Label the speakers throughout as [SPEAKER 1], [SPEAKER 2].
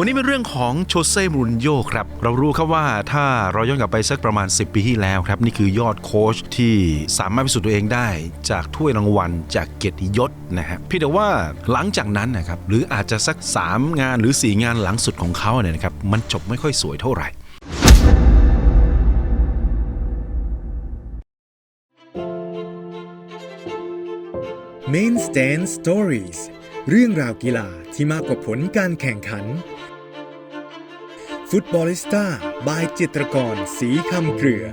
[SPEAKER 1] วันนี้เป็นเรื่องของโชเซ่มูรินโญ่ครับ เรารู้ครับว่าถ้าเราย้อนกลับไปสักประมาณ 10 ปีที่แล้วครับ นี่คือยอดโค้ชที่สามารถพิสูจน์ตัวเองได้ จากถ้วยรางวัลจากเกียรติยศนะฮะพี่แต่ว่าหลังจากนั้นนะครับหรืออาจจะสัก 3 งานหรือ 4 งานหลังสุดของเขาเนี่ยนะครับมันจบไม่ค่อยสวยเท่าไหร่
[SPEAKER 2] Main Stand Stories เรื่องราวกีฬาที่มากกว่าผลการแข่งขัน ฟุตบอลิสต้า บายจิตรกร สีคำเกลือ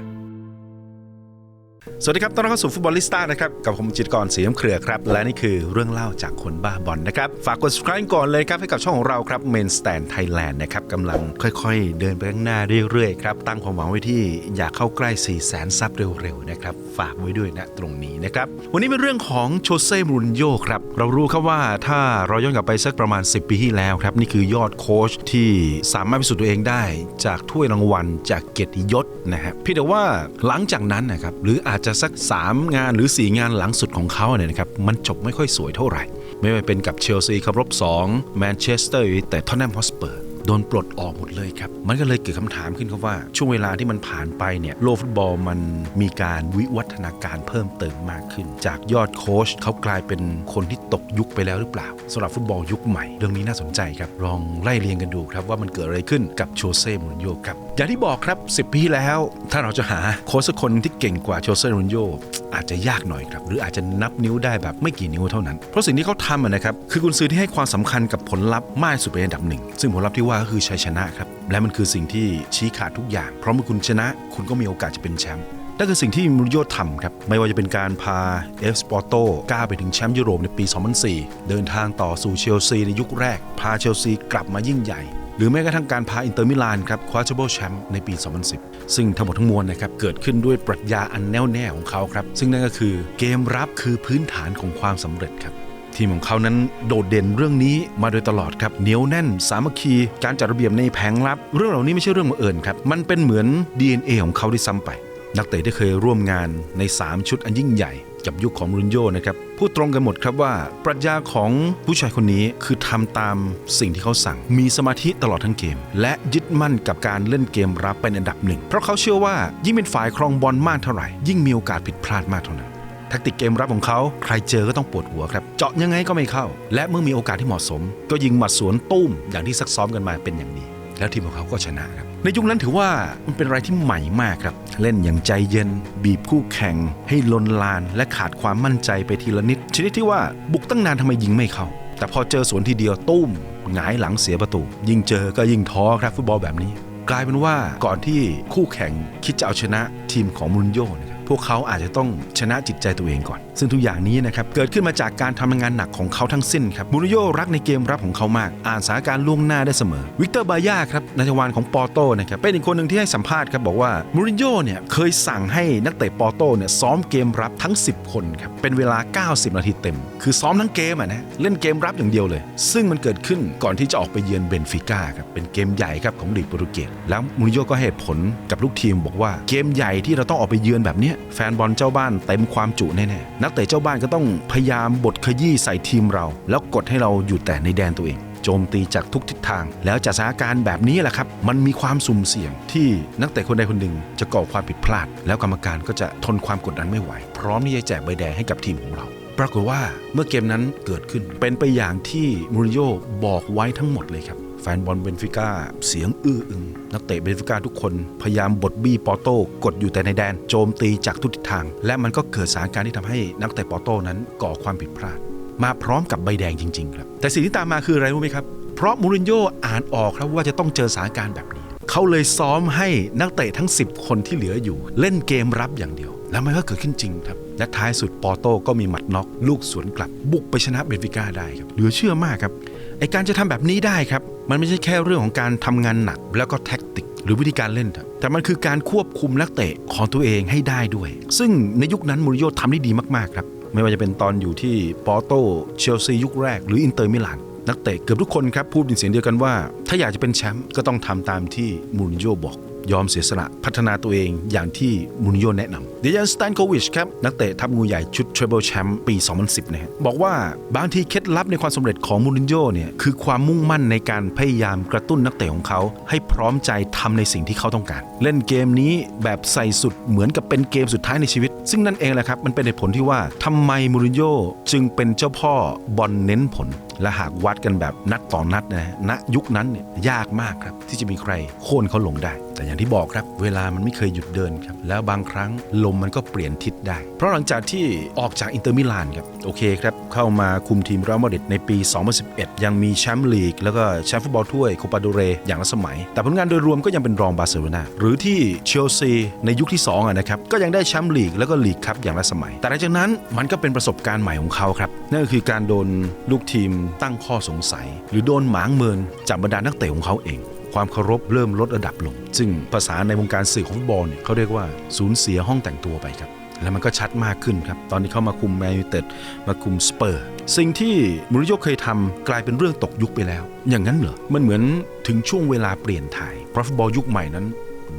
[SPEAKER 1] สวัสดีครับ ต้อนรับเข้าสู่ฟุตบอลลิสต้านะครับ กับผมจิตรกรสีน้ำเครือครับ และนี่คือเรื่องเล่าจากคนบ้าบอลนะครับ ฝากกด subscribe ก่อนเลยครับ ให้กับช่องของเราครับ Main Stand Thailand นะครับกำลังค่อยๆ เดินไปข้างหน้าเรื่อยๆครับ ตั้งความหวังไว้ที่อยากเข้าใกล้ 4 0 0แสนซับเร็วๆนะครับ ฝากไว้ด้วยนะตรงนี้นะครับ วันนี้เป็นเรื่องของโชเซ่มูรินโญ่ครับ เรารู้ครับว่าถ้าเราย้อนกลับไปสักประมาณ 10 ปีที่แล้วครับ นี่คือยอดโค้ชที่สามารถพิสูจน์ตัวเองได้ จากถ้วยรางวัลจากเกียรติยศนะฮะพี่แต่ว่าหลังจากนั้นนะครับหรืออาจจะสัก 3 งานหรือ 4 งานหลังสุดของเขาเนี่ยนะครับมันจบไม่ค่อยสวยเท่าไหร่ ไม่ว่าเป็นกับเชลซีครับรบ2แมนเชสเตอร์แต่ทอนแนมฮอสเปอร์ โดนปลดออกหมดเลยครับ มันก็เลยเกิดคำถามขึ้นครับว่า ช่วงเวลาที่มันผ่านไปเนี่ยโลกฟุตบอลมันมีการวิวัฒนาการเพิ่มเติมมากขึ้น จากยอดโค้ชเขากลายเป็นคนที่ตกยุคไปแล้วหรือเปล่าสำหรับฟุตบอลยุคใหม่ เรื่องนี้น่าสนใจครับลองไล่เรียงกันดูครับว่ามันเกิดอะไรขึ้นกับโชเซ่มูรินโญ่ครับอย่างที่บอกครับ 10 ปีแล้ว ถ้าเราจะหาโค้ชคนที่เก่งกว่าโชเซ่มูรินโญ่ อาจจะยากหน่อยครับ หรืออาจจะนับนิ้วได้แบบไม่กี่นิ้วเท่านั้น เพราะสิ่งที่เขาทำนะครับคือกุนซือที่ให้ความสำคัญกับผลลัพธ์มากสุดเป็นอันดับหนึ่ง ซึ่งผลลัพธ์ที่ว่าก็คือชัยชนะครับ และมันคือสิ่งที่ชี้ขาดทุกอย่าง เพราะเมื่อคุณชนะ คุณก็มีโอกาสจะเป็นแชมป์นั่นคือสิ่งที่มูริโญ่ทำครับ ไม่ว่าจะเป็นการพาเอฟสปอร์โตก้าวไปถึงแชมป์ยุโรปในปี 2004 เดินทางต่อสู่เชลซีในยุคแรก พาเชลซีกลับมายิ่งใหญ่ หรือแม้กระทั่งการพาอินเตอร์มิลานครับคว้าแชมป์แชมป์ในปี 2010 ซึ่งทั้งหมดทั้งมวลนะครับเกิดขึ้นด้วยปรัชญาอันแน่วแน่ของเขาครับซึ่งนั่นก็คือเกมรับคือพื้นฐานของความสำเร็จครับทีมของเขานั้นโดดเด่นเรื่องนี้มาโดยตลอดครับเหนียวแน่น สามัคคี การจัดระเบียบในแผงรับ เรื่องเหล่านี้ไม่ใช่เรื่องบังเอิญครับมันเป็นเหมือน DNA ของเขาที่ซ้ำไป นักเตะที่เคยร่วมงานใน 3 ชุดอันยิ่งใหญ่ กับยุคของมูรินโญ่นะครับพูดตรงกันหมดครับว่า ปรัชญาของผู้ชายคนนี้คือทำตามสิ่งที่เขาสั่ง มีสมาธิตลอดทั้งเกม และยึดมั่นกับการเล่นเกมรับเป็นอันดับหนึ่ง เพราะเขาเชื่อว่ายิ่งเป็นฝ่ายครองบอลมากเท่าไหร่ ยิ่งมีโอกาสผิดพลาดมากเท่านั้นแทคติกเกมรับของเขาใครเจอก็ต้องปวดหัวครับ เจาะยังไงก็ไม่เข้า และเมื่อมีโอกาสที่เหมาะสม ก็ยิงหมัดสวนตุ้มอย่างที่ซักซ้อมกันมาเป็นอย่างดี แล้วทีมของเขาก็ชนะครับ ในยุคนั้นถือว่ามันเป็นอะไรที่ใหม่มากครับ เล่นอย่างใจเย็น บีบคู่แข่ง ให้ลนลาน และขาดความมั่นใจไปทีละนิด ชนิดที่ว่าบุกตั้งนานทำไมยิงไม่เข้า แต่พอเจอสวนทีเดียวตุ้มหงายหลังเสียประตู ยิงเจอก็ยิงท้อครับฟุตบอลแบบนี้ กลายเป็นว่าก่อนที่คู่แข่งคิดจะเอาชนะทีมของมุนโยนะครับ พวกเขาอาจจะต้องชนะจิตใจตัวเองก่อน ซึ่งทุกอย่างนี้นะครับเกิดขึ้นมาจากการทำงานหนักของเขาทั้งสิ้นครับมูริโญ่รักในเกมรับของเขามาก อ่านสถานการณ์ล่วงหน้าได้เสมอ วิกเตอร์บาย่าครับนายทวารของปอร์โตนะครับเป็นอีกคนหนึ่งที่ให้สัมภาษณ์ครับบอกว่ามูริโญ่เนี่ยเคยสั่งให้นักเตะปอร์โตเนี่ยซ้อมเกมรับทั้ง 10 คนครับเป็นเวลา 90 นาทีเต็ม คือซ้อมทั้งเกมอะนะเล่นเกมรับอย่างเดียวเลย ซึ่งมันเกิดขึ้นก่อนที่จะออกไปเยือนเบนฟิก้าครับเป็นเกมใหญ่ครับของลีกโปรตุเกสแล้วมูริโญ่ก็ให้ผลกับลูกทีมบอกว่าเกมใหญ่ที่เราต้องออกไปเยือนแบบเนี้ยแฟนบอลเจ้าบ้านเต็มความจุแน่ๆนักเตะเจ้าบ้านก็ต้องพยายามบดขยี้ใส่ทีมเรา แล้วกดให้เราอยู่แต่ในแดนตัวเองโจมตีจากทุกทิศทาง แล้วจากสถานการณ์แบบนี้แหละครับ มันมีความสุ่มเสี่ยงที่นักเตะคนใดคนหนึ่งจะก่อความผิดพลาด แล้วกรรมการก็จะทนความกดดันไม่ไหว พร้อมที่จะแจกใบแดงให้กับทีมของเรา ปรากฏว่าเมื่อเกมนั้นเกิดขึ้นเป็นไปอย่างที่มูริโญ่บอกไว้ทั้งหมดเลยครับ แฟนบอลเบนฟิก้าเสียงอื้ออึง นักเตะเบนฟิก้าทุกคนพยายามบดบี้ปอโต้กดอยู่แต่ในแดน โจมตีจากทุกทิศทาง และมันก็เกิดสถานการณ์ที่ทำให้นักเตะปอโต้นั้นก่อความผิดพลาด มาพร้อมกับใบแดงจริงๆครับแต่สิ่งที่ตามมาคืออะไรรู้ไหมครับเพราะมูรินโญ่อ่านออกครับว่าจะต้องเจอสถานการณ์แบบนี้ เขาเลยซ้อมให้นักเตะทั้ง 10 คนที่เหลืออยู่ เล่นเกมรับอย่างเดียว แล้วมันก็เกิดขึ้นจริงครับ และท้ายสุดปอโต้ก็มีหมัดน็อก ลูกสวนกลับ บุกไปชนะเบนฟิก้าได้ครับเหลือเชื่อมากครับไอการจะทำแบบนี้ได้ครับ มันไม่ใช่แค่เรื่องของการทำงานหนักแล้วก็แท็กติก หรือวิธีการเล่นครับแต่มันคือการควบคุมนักเตะของตัวเองให้ได้ด้วย ซึ่งในยุคนั้นมูริโญ่ทำได้ดีมากๆครับไม่ว่าจะเป็นตอนอยู่ที่ปอร์โตเชลซียุคแรกหรืออินเตอร์มิลานนักเตะเกือบทุกคนครับพูดเป็นเสียงเดียวกันว่า ถ้าอยากจะเป็นแชมป์ก็ต้องทำตามที่มูรินโญ่บอก ยอมเสียสละพัฒนาตัวเองอย่างที่มูรินโญ่แนะนำเดยันสแตนโควิชครับนักเตะทัพงูใหญ่ชุดเทรเบิลแชมป์ปี 2010นะฮะบอกว่าบางทีเคล็ดลับในความสำเร็จของมูรินโญ่เนี่ยคือความมุ่งมั่นในการพยายามกระตุ้นนักเตะของเขา ให้พร้อมใจทำในสิ่งที่เขาต้องการ เล่นเกมนี้แบบใส่สุดเหมือนกับเป็นเกมสุดท้ายในชีวิต ซึ่งนั่นเองแหละครับมันเป็นเหตุผลที่ว่าทำไมมูรินโญ่จึงเป็นเจ้าพ่อบอลเน้นผลและหากวัดกันแบบนัดต่อนัดนะฮะณยุคนั้นเนี่ยยากมากครับ ที่จะมีใครโค่นเขาลงได้ แต่อย่างที่บอกครับเวลามันไม่เคยหยุดเดินครับแล้วบางครั้งลมมันก็เปลี่ยนทิศได้ เพราะหลังจากที่ออกจากอินเตอร์มิลานครับโอเคครับเข้ามาคุมทีมเรอัลมาดริดในปี 2011 ยังมีแชมป์ลีก แล้วก็แชมป์ฟุตบอลถ้วยโคปาโดเรอย่างละสมัย แต่ผลงานโดยรวมก็ยังเป็นรองบาร์เซโลนาหรือที่เชลซีในยุคที่2อะนะครับก็ยังได้แชมป์ลีกแล้วก็ลีกครับอย่างละสมัย แต่หลังจากนั้นมันก็เป็นประสบการณ์ใหม่ของเขาครับนั่นก็คือการโดนลูกทีมตั้งข้อสงสัย หรือโดนหมางเมินจากบรรดานักเตะของเขาเอง ความเคารพเริ่มลดระดับลง ซึ่งภาษาในวงการสื่อของฟุตบอลเนี่ยเขาเรียกว่าสูญเสียห้องแต่งตัวไปครับ และมันก็ชัดมากขึ้นครับ ตอนที่เข้ามาคุมแมนยูเต็ดมาคุมสเปอร์ สิ่งที่มูริโญ่เคยทำกลายเป็นเรื่องตกยุคไปแล้ว อย่างนั้นเหรอ มันเหมือนถึงช่วงเวลาเปลี่ยนถ่ายเพราะฟุตบอลยุคใหม่นั้น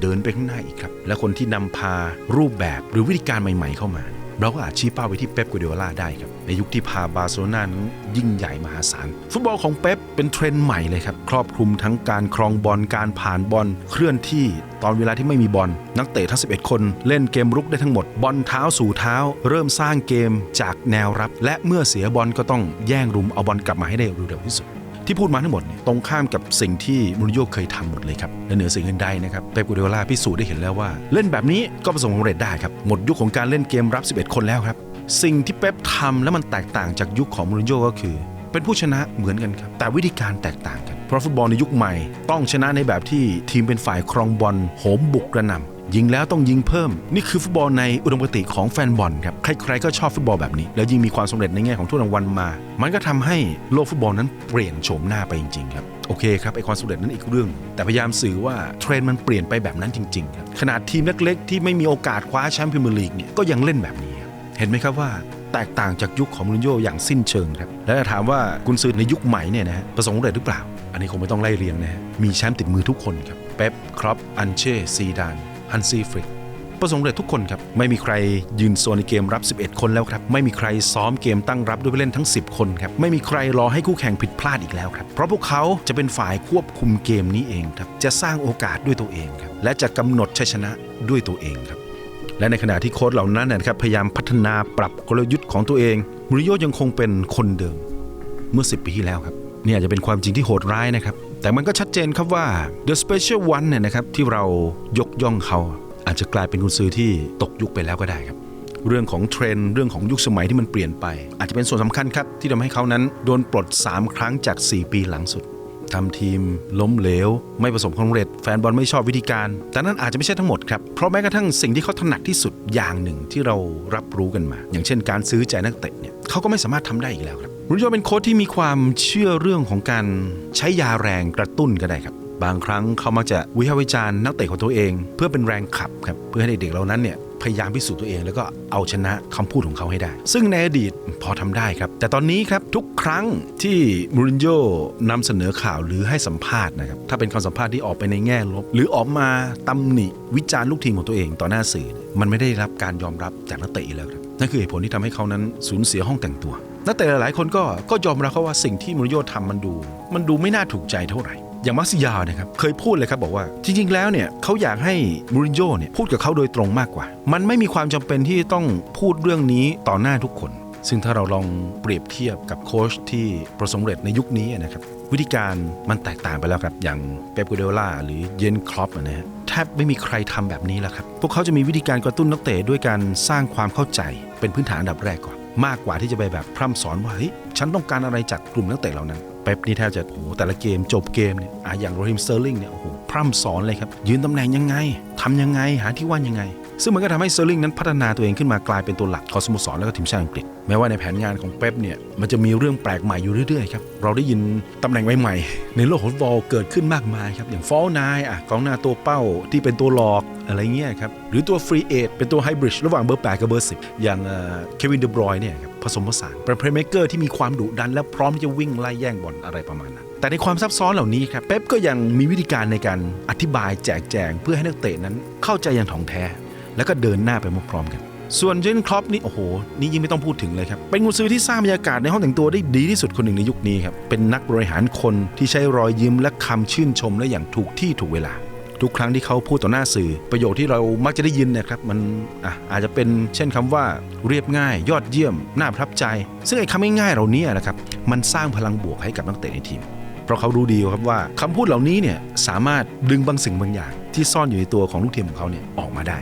[SPEAKER 1] เดินไปข้างหน้าอีกครับ และคนที่นำพารูปแบบหรือวิธีการใหม่ ๆ เข้ามา เราก็อาจชี้เป้าไปที่เป๊ปกัวเดโอลาได้ครับ ในยุคที่พาบาร์เซโลนานั้นยิ่งใหญ่มหาศาล ฟุตบอลของเป๊ปเป็นเทรนด์ใหม่เลยครับ ครอบคลุมทั้งการครองบอลการผ่านบอลเคลื่อนที่ตอนเวลาที่ไม่มีบอลนักเตะทั้ง 11 คนเล่นเกมรุกได้ทั้งหมด บอลเท้าสู่เท้า เริ่มสร้างเกมจากแนวรับ และเมื่อเสียบอลก็ต้องแย่งรุมเอาบอลกลับมาให้ได้เร็วที่สุด ที่พูดมาทั้งหมดเนี่ยตรงข้ามกับสิ่งที่มูรินโญ่เคยทำหมดเลยครับและเหนือสิ่งอื่นใดนะครับเป๊ปกัวเดโอลาพิสูจน์ได้เห็นแล้วว่า เล่นแบบนี้ก็ประสบความสำเร็จได้ครับหมดยุคของการเล่นเกมรับ 11 คนแล้วครับสิ่งที่เป๊ปทำแล้วมันแตกต่างจากยุคของมูรินโญ่ก็คือ เป็นผู้ชนะเหมือนกันครับแต่วิธีการแตกต่างกันเพราะฟุตบอลในยุคใหม่ ต้องชนะในแบบที่ทีมเป็นฝ่ายครองบอลโหมบุกกระหน่ำ ยิงแล้วต้องยิงเพิ่ม นี่คือฟุตบอลในอุดมคติของแฟนบอลครับใครๆก็ชอบฟุตบอลแบบนี้ แล้วยิ่งมีความสำเร็จในแง่ของถ้วยรางวัลมา มันก็ทำให้โลกฟุตบอลนั้นเปลี่ยนโฉมหน้าไปจริงๆครับโอเคครับไอความสำเร็จนั้นอีกเรื่อง แต่พยายามสื่อว่าเทรนด์มันเปลี่ยนไปแบบนั้นจริงๆครับขนาดทีมเล็กๆ ที่ไม่มีโอกาสคว้าแชมป์พรีเมียร์ลีกเนี่ยก็ยังเล่นแบบนี้เห็นไหมครับว่าแตกต่างจากยุคของมูรินโญ่อย่างสิ้นเชิงครับ และถ้าถามว่ากุนซือในยุคใหม่เนี่ยนะฮะประสบความสำเร็จหรือเปล่า อันนี้คงไม่ต้องไล่เรียงนะฮะมีแชมป์ติดมือทุกคนครับ เป๊ป ครอป อันเช่ ซีดาน ฮันซีฟริกประสบความสำเร็จทุกคนครับ ไม่มีใครยืนโซนในเกมรับ 11 คนแล้วครับ ไม่มีใครซ้อมเกมตั้งรับด้วยผู้เล่นทั้ง 10 คนครับ ไม่มีใครรอให้คู่แข่งผิดพลาดอีกแล้วครับ เพราะพวกเขาจะเป็นฝ่ายควบคุมเกมนี้เองครับ จะสร้างโอกาสด้วยตัวเองครับ และจะกำหนดชัยชนะด้วยตัวเองครับ และในขณะที่โค้ชเหล่านั้นนะครับพยายามพัฒนาปรับกลยุทธ์ของตัวเองมูริโญ่ยังคงเป็นคนเดิมเมื่อ 10 ปีที่แล้วครับ นี่อาจจะเป็นความจริงที่โหดร้ายนะครับ แต่มันก็ชัดเจนครับว่า The Special One เนี่ยนะครับที่เรายกย่องเขา อาจจะกลายเป็นกุญซือที่ตกยุคไปแล้วก็ได้ครับ เรื่องของเทรนด์เรื่องของยุคสมัยที่มันเปลี่ยนไป อาจจะเป็นส่วนสำคัญครับที่ทำให้เขานั้นโดนปลด 3 ครั้งจาก 4 ปีหลังสุดทำทีม ล้มเหลว ไม่ประสบความสำเร็จ แฟนบอลไม่ชอบวิธีการ แต่นั่นอาจจะไม่ใช่ทั้งหมดครับ เพราะแม้กระทั่งสิ่งที่เขาถนัดที่สุดอย่างหนึ่งที่เรารับรู้กันมา อย่างเช่นการซื้อใจนักเตะเนี่ยเขาก็ไม่สามารถทำได้อีกแล้วครับ รินโญ่เป็นโค้ชที่มีความเชื่อเรื่องของการใช้ยาแรงกระตุ้นก็ได้ครับ บางครั้งเขามักจะวิพากษ์วิจารณ์นักเตะของตัวเอง เพื่อเป็นแรงขับครับเพื่อให้เด็กๆเหล่านั้นเนี่ยพยายามพิสูจน์ตัวเองแล้วก็เอาชนะคำพูดของเขาให้ได้ ซึ่งในอดีตพอทำได้ครับ แต่ตอนนี้ครับทุกครั้งที่มูรินโญ่นำเสนอข่าวหรือให้สัมภาษณ์นะครับถ้าเป็นคำสัมภาษณ์ที่ออกไปในแง่ลบ หรือออกมาตำหนิวิจารณ์ลูกทีมของตัวเองต่อหน้าสื่อ มันไม่ได้รับการยอมรับจากนักเตะอีกแล้วครับนั่นคือเหตุผลที่ทำให้เขานั้นสูญเสียห้องแต่งตัว นักเตะหลายคนก็ก็ยอมรับเขาว่าสิ่งที่มูรินโญ่ทำมันดู มันดูไม่น่าถูกใจเท่าไหร่ อย่างมาร์ซิยานะครับเคยพูดเลยครับบอกว่า จริง ๆ แล้วเนี่ยเขาอยากให้มูรินโญ่เนี่ยพูดกับเขาโดยตรงมากกว่า มันไม่มีความจำเป็นที่ต้องพูดเรื่องนี้ต่อหน้าทุกคน ซึ่งถ้าเราลองเปรียบเทียบกับโค้ชที่ประสบเร็จในยุคนี้นะครับวิธีการมันแตกต่างไปแล้วครับ อย่างเป๊ปกูเดล่าหรือเยนคลอปนะฮะแทบไม่มีใครทำแบบนี้แล้วครับ พวกเขาจะมีวิธีการกระตุ้นนักเตะด้วยการสร้างความเข้าใจเป็นพื้นฐานอันดับแรกก่อน มากกว่าที่จะไปแบบพร่ำสอนว่าเฮ้ยฉันต้องการอะไรจากกลุ่มนักเตะเหล่านั้นเป๊ปนี่แทบจะโอ้โหแต่ละเกมจบเกมเนี่ยอะอย่างโรฮิมเซอร์ลิงเนี่ยโอ้โหพร่ำสอนเลยครับยืนตำแหน่งยังไงทำยังไงหาที่ว่านยังไง ซึ่งมันก็ทำให้เตอร์ลิงนั้นพัฒนาตัวเองขึ้นมากลายเป็นตัวหลักของสโมสรแล้วก็ทีมชาติอังกฤษ แม้ว่าในแผนงานของเป๊ปเนี่ยมันจะมีเรื่องแปลกใหม่อยู่เรื่อยๆครับ เราได้ยินตำแหน่งใหม่ๆในโลกของฟุตบอลเกิดขึ้นมากมายครับอย่างฟอลนายอะกองหน้าตัวเป้าที่เป็นตัวหลอกอะไรเงี้ยครับหรือตัวฟรีเอทเป็นตัวไฮบริดระหว่างเบอร์8กับเบอร์10อย่างเควินเดบรอยเนี่ยครับผสมผสานเป็นเพลย์เม k เกอร์ที่มีความดุดันและพร้อมที่จะวิ่งไล่แย่งบอลอะไรประมาณนั้นแต่ในความซับซ้อนเหล่านี้ครับเป๊ปก็ยังมีวิธีการในการอธิบายแจกแจง เพื่อให้นักเตะนั้นเข้าใจอย่างถ่องแท้ แล้วก็เดินหน้าไปพร้อมๆกัน ส่วนเจนครอปนี่โอ้โห นี่ยิ่งไม่ต้องพูดถึงเลยครับ เป็นกุนซือที่สร้างบรรยากาศในห้องแต่งตัวได้ดีที่สุดคนหนึ่งในยุคนี้ครับ เป็นนักบริหารคนที่ใช้รอยยิ้มและคำชื่นชมและอย่างถูกที่ถูกเวลา ทุกครั้งที่เขาพูดต่อหน้าสื่อ ประโยคที่เรามักจะได้ยินนะครับมันอะอาจจะเป็นเช่นคำว่าเรียบง่าย ยอดเยี่ยม น่าประทับใจ ซึ่งไอ้คำง่ายๆเหล่านี้นะครับมันสร้างพลังบวกให้กับนักเตะในทีมเพราะเขารู้ดีครับว่าคำพูดเหล่านี้เนี่ยสามารถดึงบางสิ่งบางอย่าง ที่ซ่อนอยู่ในตัวของลูกทีมของเขาเนี่ยออกมาได้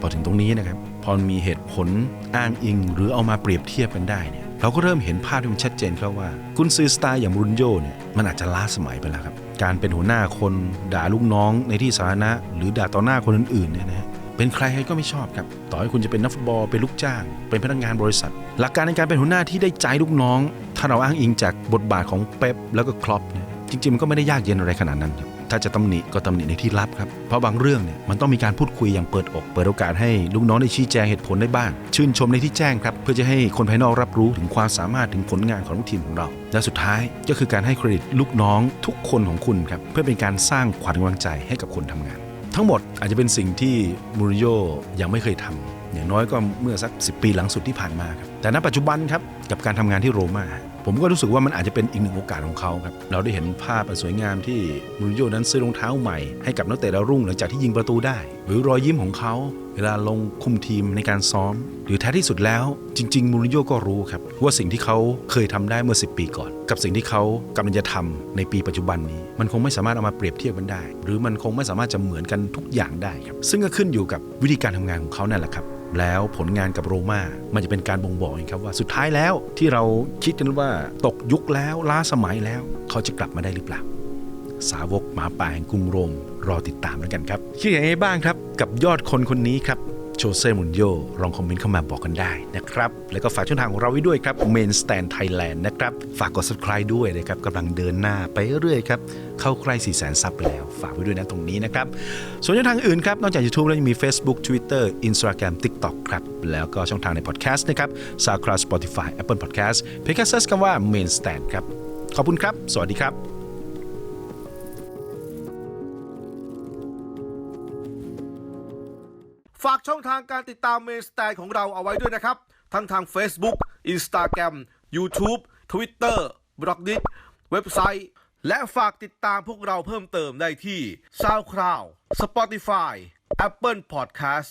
[SPEAKER 1] พอถึงตรงนี้นะครับพอมีเหตุผลอ้างอิง หรือเอามาเปรียบเทียบกันได้เนี่ยเราก็เริ่มเห็นภาพที่มันชัดเจนครับว่ากุนซือสไตล์อย่างรุนโญ่เนี่ยมันอาจจะล้าสมัยไปแล้วครับการเป็นหัวหน้าคนด่าลูกน้องในที่สาธารณะ หรือด่าต่อหน้าคนอื่นๆเนี่ยนะฮะเป็นใครใครก็ไม่ชอบครับ ต่อให้คุณจะเป็นนักฟุตบอลเป็นลูกจ้าง เป็นพนักงานบริษัท หลักการในการเป็นหัวหน้าที่ได้ใจลูกน้อง ถ้าเราอ้างอิงจากบทบาทของเป๊ปแล้วก็คลอปเนี่ยจริงๆมันก็ไม่ได้ยากเย็นอะไรขนาดนั้นครับ ถ้าจะตำหนิก็ตำหนิในที่ลับครับ เพราะบางเรื่องเนี่ยมันต้องมีการพูดคุยอย่างเปิดอก เปิดโอกาสให้ลูกน้องได้ชี้แจงเหตุผลได้บ้าง ชื่นชมในที่แจ้งครับเพื่อจะให้คนภายนอกรับรู้ถึงความสามารถถึงผลงานของลูกทีมของเรา และสุดท้ายก็คือการให้เครดิตลูกน้องทุกคนของคุณครับเพื่อเป็นการสร้างขวัญกำลังใจให้กับคนทำงาน ทั้งหมดอาจจะเป็นสิ่งที่มูริโญ่ยังไม่เคยทำอย่างน้อยก็เมื่อสัก 10 ปีหลังสุดที่ผ่านมาครับ แต่ณปัจจุบันครับกับการทำงานที่โรม่าผมก็รู้สึกว่ามันอาจจะเป็นอีกหนึ่งโอกาสของเขาครับ เราได้เห็นภาพอันสวยงามที่มูรินโญ่นั้นซื้อรองเท้าใหม่ ให้กับนักเตะดาวรุ่งหลังจากที่ยิงประตูได้ หรือรอยยิ้มของเขา เวลาลงคุมทีมในการซ้อม หรือแท้ที่สุดแล้ว จริง ๆ มูรินโญ่ก็รู้ครับ ว่าสิ่งที่เขาเคยทำได้เมื่อ 10 ปีก่อน กับสิ่งที่เขากำลังจะทำในปีปัจจุบันนี้ มันคงไม่สามารถเอามาเปรียบเทียบกันได้ หรือมันคงไม่สามารถจะเหมือนกันทุกอย่างได้ครับซึ่งก็ขึ้นอยู่กับวิธีการทำงานของเขานั่นแหละครับ แล้วผลงานกับโรม่ามันจะเป็นการบ่งบอกเองครับว่าสุดท้ายแล้วที่เราคิดกันว่าตกยุคแล้วล้าสมัยแล้ว เขาจะกลับมาได้หรือเปล่า สาวกหมาป่าแห่งกรุงโรมรอติดตามแล้วกันครับคิดอย่างไรบ้างครับ กับยอดคนคนนี้ครับ โชเซ่มุนโยลองคอมเมนต์เข้ามาบอกกันได้นะครับ แล้วก็ฝากช่องทางของเราไว้ด้วยครับ Main Stand Thailand นะครับ ฝากกด subscribe ด้วยนะครับกำลังเดินหน้าไปเรื่อยครับ เข้าใกล้4 0 0 0 0ซับไปแล้ว ฝากไว้ด้วยนะตรงนี้นะครับ ส่วนช่องทางอื่นครับ นอกจาก YouTube แล้วยังมี Facebook Twitter Instagram TikTok ครับ แล้วก็ช่องทางใน Podcast นะครับ SoundCloud Spotify Apple Podcast เพียงแค่เซิร์ชคำว่า Main Stand ครับขอบคุณครับ สวัสดีครับ
[SPEAKER 3] ฝากช่องทางการติดตามเมนสแตนของเราเอาไว้ด้วยนะครับ ทั้งทาง Facebook Instagram YouTube Twitter บล็อกดิเว็บไซต์และฝากติดตามพวกเราเพิ่มเติมได้ที่ SoundCloud Spotify Apple Podcast